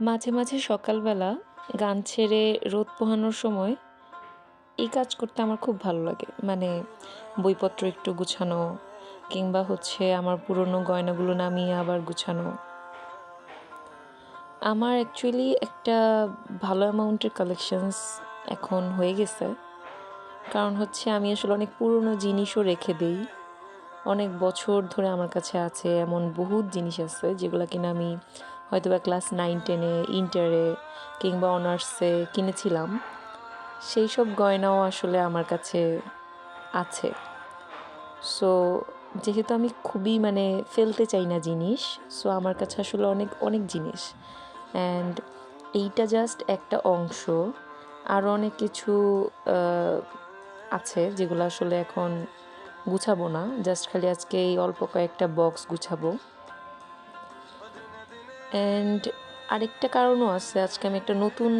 মাঝে মাঝে সকালবেলা গান ছেড়ে রোদ পোহানোর সময় এই কাজ করতে আমার খুব ভালো লাগে। মানে বইপত্র একটু গুছানো কিংবা হচ্ছে আমার পুরনো গয়নাগুলো নামিয়ে আবার গুছানো। আমার অ্যাকচুয়ালি একটা ভালো অ্যামাউন্টের কালেকশনস এখন হয়ে গেছে। কারণ হচ্ছে আমি আসলে অনেক পুরনো জিনিসও রেখে দিই। অনেক বছর ধরে আমার কাছে আছে এমন বহুত জিনিস আছে যেগুলো কিনা আমি হয়তো বা ক্লাস নাইন, টেনে, ইন্টারে কিংবা অনার্সে কিনেছিলাম। সেই সব গয়নাও আসলে আমার কাছে আছে। সো যেহেতু আমি খুবই মানে ফেলতে চাই না জিনিস সো আমার কাছে আসলে অনেক অনেক জিনিস। অ্যান্ড এইটা জাস্ট একটা অংশ। আরও অনেক কিছু আছে যেগুলো আসলে এখন গুছাবো না। জাস্ট খালি আজকে এই অল্প কয়েকটা বক্স গুছাবো। অ্যান্ড আরেকটা কারণও আছে, আজকে আমি একটা নতুন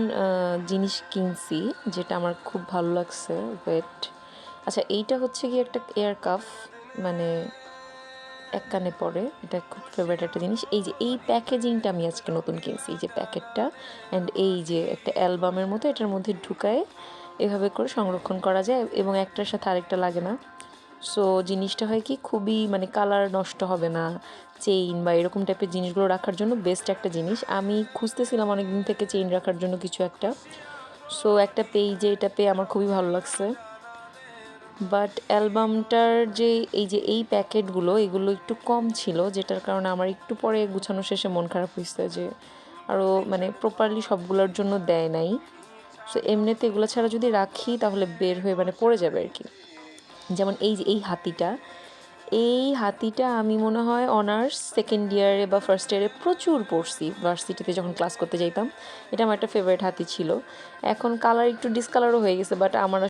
জিনিস কিনছি, যেটা আমার খুব ভালো লাগছে ওয়েট আচ্ছা এইটা হচ্ছে কি একটা এয়ার কাফ মানে এক কানে পড়ে এটা খুব ফেভারিট একটা জিনিস। এই যে, এই প্যাকেজিংটা আমি আজকে নতুন কিনছি, এই যে প্যাকেটটা অ্যান্ড এই যে একটা অ্যালবামের মতো, এটার মধ্যে ঢুকায় এভাবে করে সংরক্ষণ করা যায়, এবং একটার সাথে আরেকটা লাগে না। সো জিনিসটা হয় কি, খুবই মানে কালার নষ্ট হবে না চেইন বা এরকম টাইপের জিনিসগুলো রাখার জন্য বেস্ট একটা জিনিস। আমি খুঁজতেছিলাম অনেক দিন থেকে চেইন রাখার জন্য কিছু একটা। সো একটা পেজে এটা পেয়ে আমার খুবই ভালো লাগছে। বাট অ্যালবামটার যে, এই যে, এই প্যাকেটগুলো এগুলো একটু কম ছিল, যেটার কারণে আমার একটু পরে গুছানো শেষে মন খারাপ হয়েছে যে আরও মানে প্রপারলি সবগুলোর জন্য দেয় নাই। সো এমনিতে এগুলো ছাড়া যদি রাখি, তাহলে বের হয়ে মানে পড়ে যাবে আর কি। যেমন এই যে, এই হাতিটা এই হাতিটা আমি মনে হয় অনার্স সেকেন্ড ইয়ারে বা ফার্স্ট ইয়ারে প্রচুর পড়ছি। ভার্সিটিতে যখন ক্লাস করতে যাইতাম, এটা আমার একটা ফেভারিট হাতি ছিল। এখন কালার একটু ডিসকালারও হয়ে গেছে বাট আমার